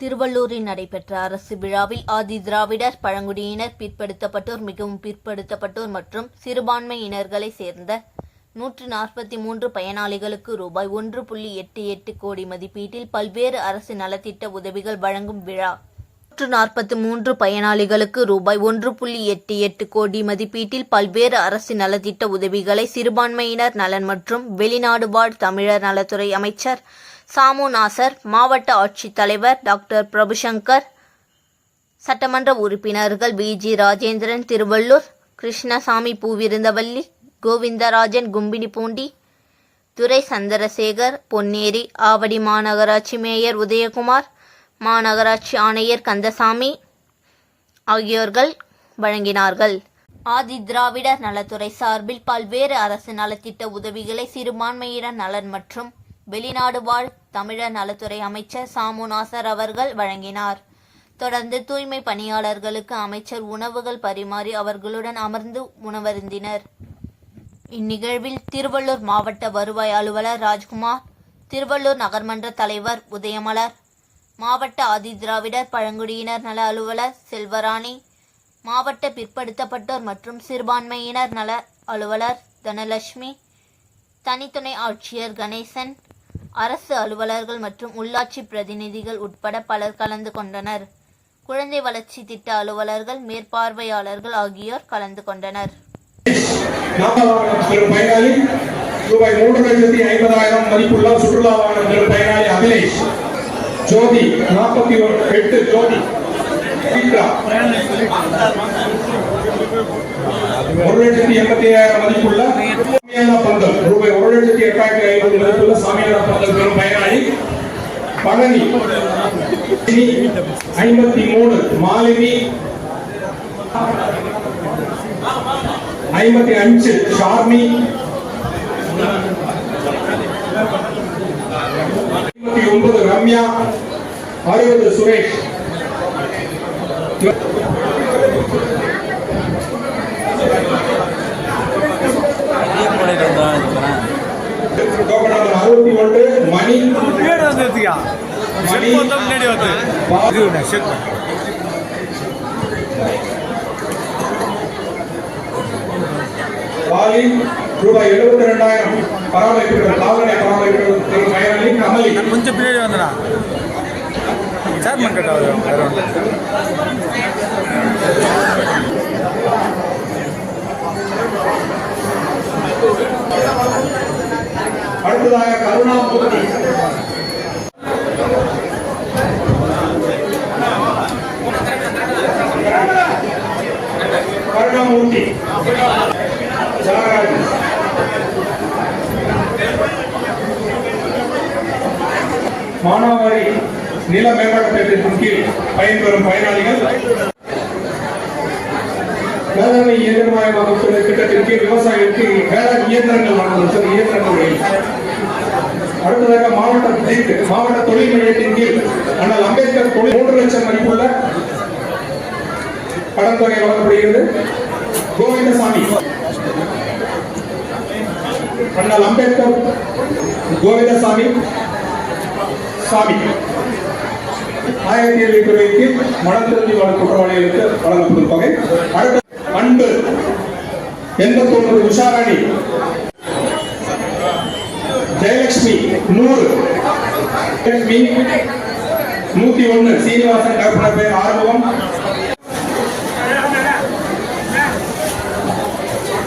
திருவள்ளூரில் நடைபெற்ற அரசு விழாவில் ஆதி திராவிடர் பழங்குடியினர் பிற்படுத்தப்பட்டோர் மிகவும் பிற்படுத்தப்பட்டோர் மற்றும் சிறுபான்மையினர்களை சேர்ந்த நூற்று நாற்பத்தி மூன்று பயனாளிகளுக்கு ரூபாய் ஒன்று புள்ளி எட்டு எட்டு கோடி மதிப்பீட்டில் பல்வேறு அரசு நலத்திட்ட உதவிகள் வழங்கும் விழா. நூற்று நாற்பத்தி மூன்று பயனாளிகளுக்கு ரூபாய் ஒன்று புள்ளி எட்டு எட்டு கோடி மதிப்பீட்டில் பல்வேறு அரசு நலத்திட்ட உதவிகளை சிறுபான்மையினர் நலன் மற்றும் வெளிநாடு வாழ் தமிழர் நலத்துறை அமைச்சர் சாமுநாசர் மாவட்ட ஆட்சித்தலைவர் டாக்டர் பிரபுசங்கர் சட்டமன்ற உறுப்பினர்கள் வி. ஜி. ராஜேந்திரன் திருவள்ளூர் கிருஷ்ணசாமி பூவிருந்தவல்லி கோவிந்தராஜன் கும்பினி பூண்டி துரை சந்திரசேகர் பொன்னேரி ஆவடி மாநகராட்சி மேயர் உதயகுமார் மாநகராட்சி ஆணையர் கந்தசாமி ஆகியோர்கள் வழங்கினார்கள். ஆதி திராவிடர் நலத்துறை சார்பில் பல்வேறு அரசு நலத்திட்ட உதவிகளை சிறுபான்மையினர் நலன் மற்றும் வெளிநாடு வாழ் தமிழர் நலத்துறை அமைச்சர் சாமு நாசர் அவர்கள் வழங்கினார். தொடர்ந்து தூய்மை பணியாளர்களுக்கு அமைச்சர் உணவுகள் பரிமாறி அவர்களுடன் அமர்ந்து உணவருந்தினர். இந்நிகழ்வில் திருவள்ளூர் மாவட்ட வருவாய் அலுவலர் ராஜ்குமார் திருவள்ளூர் நகர்மன்ற தலைவர் உதயமலர் மாவட்ட ஆதிதிராவிடர் பழங்குடியினர் நல அலுவலர் செல்வராணி மாவட்ட பிற்படுத்தப்பட்டோர் மற்றும் சிறுபான்மையினர் நல அலுவலர் தனலட்சுமி தனித்துணை ஆட்சியர் கணேசன் அரசு அலுவலர்கள் மற்றும் உள்ளாட்சி பிரதிநிதிகள் உட்பட பலர் கலந்து கொண்டனர். குழந்தை வளர்ச்சி திட்ட அலுவலர்கள் மேற்பார்வையாளர்கள் ஆகியோர் கலந்து கொண்டனர். ரூபாய் மூன்று லட்சத்தி ஐம்பதாயிரம் மதிப்புள்ள சுற்றுலா வாகனம் பயனாளி அகிலேஷ் ஜோதி நாற்பத்தி எட்டு ஜோதி ஒரு லட்சத்தி எண்பத்தி ஐயாயிரம் மதிப்புள்ள ரூபாய் ஒரு லட்சத்தி எட்டாயிரத்தி ஐநூறு மதிப்புள்ள சாமியார் பந்தல் பெறும் பயனாளி பழனி. ஐம்பத்தி மூணு மாலினி ஐம்பத்தி அஞ்சு ஷார்மி ஐம்பத்தி ஒன்பது ரம்யா அறுபது சுரேஷ். முன்னாடி வந்து. இது விட செக் வாலி ரூபாய் எழுபத்தி ரெண்டாயிரம் பராமரிப்பு கால்நடை பராமரிப்பு பயனாளி கமலி. கொஞ்சம் பின்னாடி வந்தனா? சேர்மன் கட்ட வேற ஒன்று அடுத்ததாக கருணாமூர்த்தி கருணாமூர்த்தி. மானாவாரி நில மேம்பாட்டு திட்டத்தின் கீழ் பயன்பெறும் பயனாளிகள் வேளாண்மை இயந்திரமயமாக்கும் திட்டத்தின் கீழ் விவசாயிகளுக்கு வேளாண் இயந்திரங்கள் வழங்குதல் சார் இயந்திரங்கள் அடுத்ததாக மாவட்ட மாவட்ட தொழில் நிலையத்தின் கீழ் அண்ணல் அம்பேத்கர் தொழில் மூன்று லட்சம் மதிப்புள்ள கடன் தொகை வழங்கப்படுகிறது. கோவிந்தசாமி அண்ணல் அம்பேத்கர் கோவிந்தசாமி சாமி. ஆயிரத்தி எழுநூத்தி ரூபாய்க்கு மனத்திருந்தி வழக்கு குற்றவாளிகளுக்கு வழங்கப்படும் தொகை. அடுத்த அன்பு எண்பத்தி ஒன்பது உஷாராணி. ஜெயலட்சுமி நூறு. நூத்தி ஒண்ணு. சீனிவாசன் கற்பனை பேர் ஆர்வம்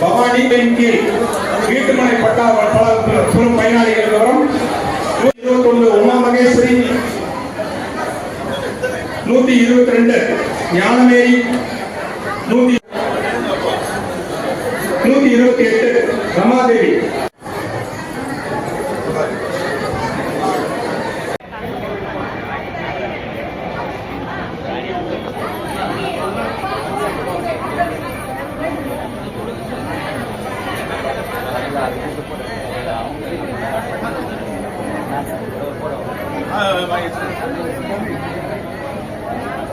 பவானி கீழ் வீட்டுமனை பட்டா பல பெறும் பயனாளிகள் விவரம் இருபத்தி ஒன்று உமா மகேஸ்வரி நூத்தி இருபத்தி ரெண்டு ஞானமேரி நூத்தி நூத்தி இருபத்தி எட்டு Ramadevi Thank you sir sir இங்க இங்க இங்க.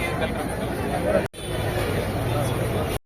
ಹೇಳ್ತಾರೆ